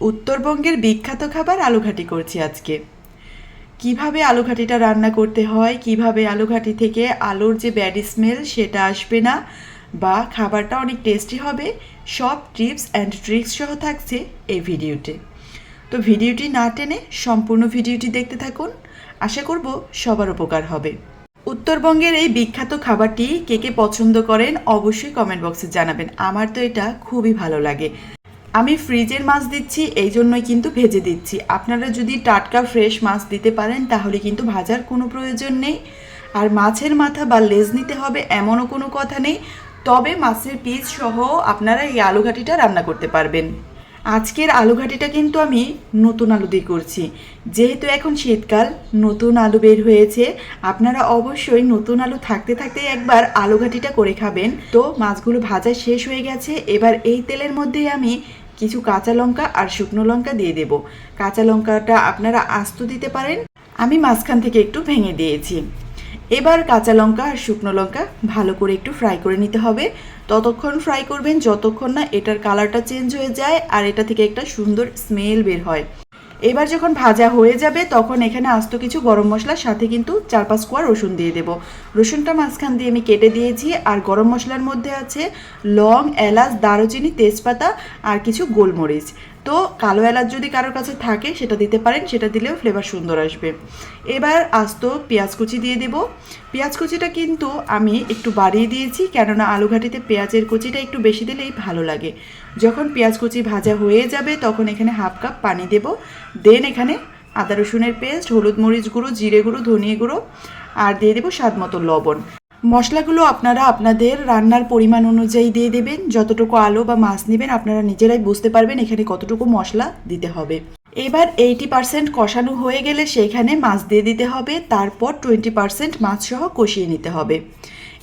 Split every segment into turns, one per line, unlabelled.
উত্তরবঙ্গের বিখ্যাত খাবার আলুঘাটি করছি আজকে। কীভাবে আলুঘাটিটা রান্না করতে হয়, কীভাবে আলুঘাটি থেকে আলুর যে ব্যাড স্মেল সেটা আসবে না, বা খাবারটা অনেক টেস্টি হবে, সব টিপস অ্যান্ড ট্রিক্স সহ থাকছে এই ভিডিওতে। তো ভিডিওটি না টেনে সম্পূর্ণ ভিডিওটি দেখতে থাকুন, আশা করব সবার উপকার হবে। উত্তরবঙ্গের এই বিখ্যাত খাবারটি কে কে পছন্দ করেন অবশ্যই কমেন্ট বক্সে জানাবেন, আমার তো এটা খুবই ভালো লাগে। আমি ফ্রিজের মাছ দিচ্ছি এই জন্যই কিন্তু ভেজে দিচ্ছি। আপনারা যদি টাটকা ফ্রেশ মাছ দিতে পারেন, তাহলে কিন্তু ভাজার কোনো প্রয়োজন নেই। আর মাছের মাথা বা লেজ নিতে হবে, এমনও কোনো কথা নেই। তবে মাছের পিস সহ আপনারা এই আলুঘাটিটা রান্না করতে পারবেন। আজকের আলুঘাটিটা কিন্তু আমি নতুন আলু দিয়ে করছি। যেহেতু এখন শীতকাল, নতুন আলু বের হয়েছে, আপনারা অবশ্যই নতুন আলু থাকতে থাকতে একবার আলুঘাটিটা করে খাবেন। তো মাছগুলো ভাজা শেষ হয়ে গেছে, এবার এই তেলের মধ্যেই আমি কিছু কাঁচা লঙ্কা আর শুকনো লঙ্কা দিয়ে দেব। কাঁচা লঙ্কাটা আপনারা আস্ত দিতে পারেন। আমি মাঝখান থেকে একটু ভেঙে দিয়েছি। এবার কাঁচা লঙ্কা আর শুকনো লঙ্কা ভালো করে একটু ফ্রাই করে নিতে হবে। ততক্ষণ ফ্রাই করবেন, যতক্ষণ না এটার কালারটা চেঞ্জ হয়ে যায় আর এটা থেকে একটা সুন্দর স্মেল বের হয়। এবার যখন ভাজা হয়ে যাবে, তখন এখানে আস্ত কিছু গরম মশলার সাথে কিন্তু চার পাঁচ কোয়া রসুন দিয়ে দেবো। রসুনটা মাঝখান দিয়ে আমি কেটে দিয়েছি আর গরম মশলার মধ্যে আছে লং, এলাচ, দারুচিনি, তেজপাতা আর কিছু গোলমরিচ। তো কালো এলাচ যদি কারোর কাছে থাকে, সেটা দিতে পারেন, সেটা দিলেও ফ্লেভার সুন্দর আসবে। এবার আস্ত পেঁয়াজ কুচি দিয়ে দেব। পেঁয়াজ কুচিটা কিন্তু আমি একটু বাড়িয়ে দিয়েছি, কেননা আলুঘাটিতে পেঁয়াজের কুচিটা একটু বেশি দিলেই ভালো লাগে। যখন পেঁয়াজ কুচি ভাজা হয়ে যাবে, তখন এখানে হাফ কাপ পানি দেব। দেন এখানে আদা রসুনের পেস্ট হলুদ মরিচ গুঁড়ো, জিরে গুঁড়ো, ধনিয়া গুঁড়ো, আর দিয়ে দেবো স্বাদ মতো লবণ। মশলাগুলো আপনারা আপনাদের রান্নার পরিমাণ অনুযায়ী দিয়ে দেবেন। যতটুকু আলু বা মাছ নেবেন আপনারা নিজেরাই বুঝতে পারবেন এখানে কতটুকু মশলা দিতে হবে। এবার এইটি পার্সেন্ট কষানো হয়ে গেলে সেইখানে মাছ দিয়ে দিতে হবে, তারপর টোয়েন্টি পার্সেন্ট মাছ সহ কষিয়ে নিতে হবে।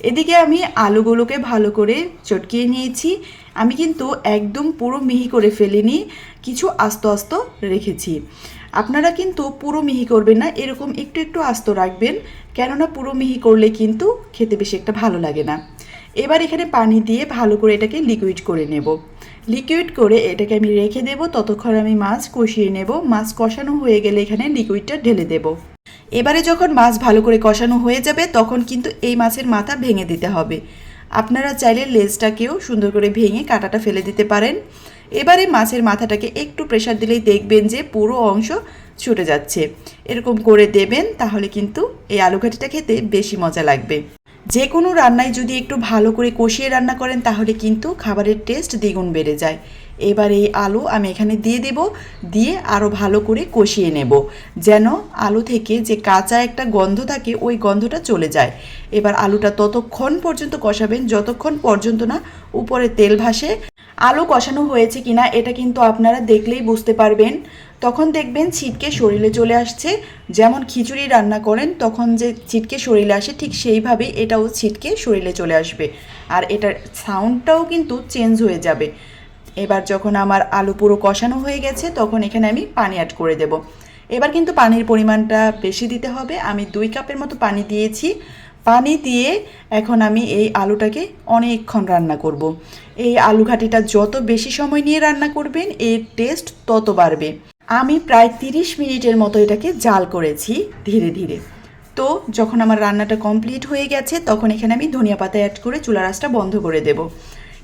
এদিকে আমি আলুগুলোকে ভালো করে চটকিয়ে নিয়েছি। আমি কিন্তু একদম পুরো মিহি করে ফেলিনি, কিছু আস্ত আস্ত রেখেছি। আপনারা কিন্তু পুরো মিহি করবেন না, এরকম একটু একটু আস্ত রাখবেন, কেননা পুরো মিহি করলে কিন্তু খেতে বেশি একটা ভালো লাগে না। এবার এখানে পানি দিয়ে ভালো করে এটাকে লিকুইড করে নেব। লিকুইড করে এটাকে আমি রেখে দেব, ততক্ষণ আমি মাছ কষিয়ে নেব। মাছ কষানো হয়ে গেলে এখানে লিকুইডটা ঢেলে দেব। এবারে যখন মাছ ভালো করে কষানো হয়ে যাবে, তখন কিন্তু এই মাছের মাথা ভেঙে দিতে হবে। আপনারা চাইলে লেজটাকেও সুন্দর করে ভেঙে কাঁটাটা ফেলে দিতে পারেন। এবারে মাছের মাথাটাকে একটু প্রেশার দিলেই দেখবেন যে পুরো অংশ ছুটে যাচ্ছে। এরকম করে দেবেন, তাহলে কিন্তু এই আলুঘাটিটা খেতে বেশি মজা লাগবে। যে কোনো রান্নায় যদি একটু ভালো করে কষিয়ে রান্না করেন, তাহলে কিন্তু খাবারের টেস্ট দ্বিগুণ বেড়ে যায়। এবার এই আলু আমি এখানে দিয়ে দেব, দিয়ে আরও ভালো করে কষিয়ে নেব, যেন আলু থেকে যে কাঁচা একটা গন্ধ থাকে, ওই গন্ধটা চলে যায়। এবার আলুটা ততক্ষণ পর্যন্ত কষাবেন, যতক্ষণ পর্যন্ত না উপরে তেল ভাসে আলু কষানো হয়েছে কিনা এটা কিন্তু আপনারা দেখলেই বুঝতে পারবেন। তখন দেখবেন ছিটকে শরীরে চলে আসছে। যেমন খিচুড়ি রান্না করেন, তখন যে ছিটকে শরীরে আসে, ঠিক সেইভাবেই এটাও ছিটকে শরীরে চলে আসবে। আর এটার সাউন্ডটাও কিন্তু চেঞ্জ হয়ে যাবে। এবার যখন আমার আলু পুরো কষানো হয়ে গেছে, তখন এখানে আমি পানি অ্যাড করে দেব। এবার কিন্তু পানির পরিমাণটা বেশি দিতে হবে। আমি দুই কাপের মতো পানি দিয়েছি। পানি দিয়ে এখন আমি এই আলুটাকে অনেকক্ষণ রান্না করব। এই আলু ঘাটিটা যত বেশি সময় নিয়ে রান্না করবেন, এর টেস্ট তত বাড়বে। আমি প্রায় তিরিশ মিনিটের মতো এটাকে জাল করেছি ধীরে ধীরে। তো যখন আমার রান্নাটা কমপ্লিট হয়ে গেছে, তখন এখানে আমি ধনিয়া পাতা অ্যাড করে চুলা রাসটা বন্ধ করে দেব।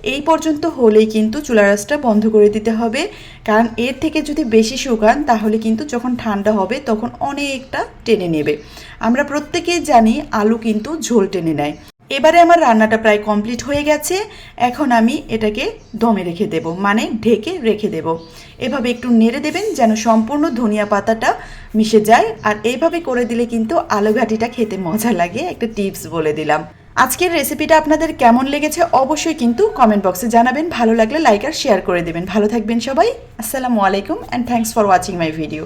এই পর্যন্ত হলেই কিন্তু চুলা রাসটা বন্ধ করে দিতে হবে। কারণ এর থেকে যদি বেশি শুকান, তাহলে কিন্তু যখন ঠান্ডা হবে, তখন অনেকটা টেনে নেবে। আমরা প্রত্যেকেই জানি আলু কিন্তু ঝোল টেনে নেয়। এবারে আমার রান্নাটা প্রায় কমপ্লিট হয়ে গেছে। এখন আমি এটাকে দমে রেখে দেব মানে ঢেকে রেখে দেব। এভাবে একটু নেড়ে দেবেন যেন সম্পূর্ণ ধনিয়া পাতাটা মিশে যায়। আর এইভাবে করে দিলে কিন্তু আলু ঘাটিটা খেতে মজা লাগে, একটা টিপস বলে দিলাম। আজকের রেসিপিটা আপনাদের কেমন লেগেছে অবশ্যই কিন্তু কমেন্ট বক্সে জানাবেন। ভালো লাগলে লাইক আর শেয়ার করে দেবেন। ভালো থাকবেন সবাই। আসসালামু আলাইকুম and thanks for watching my video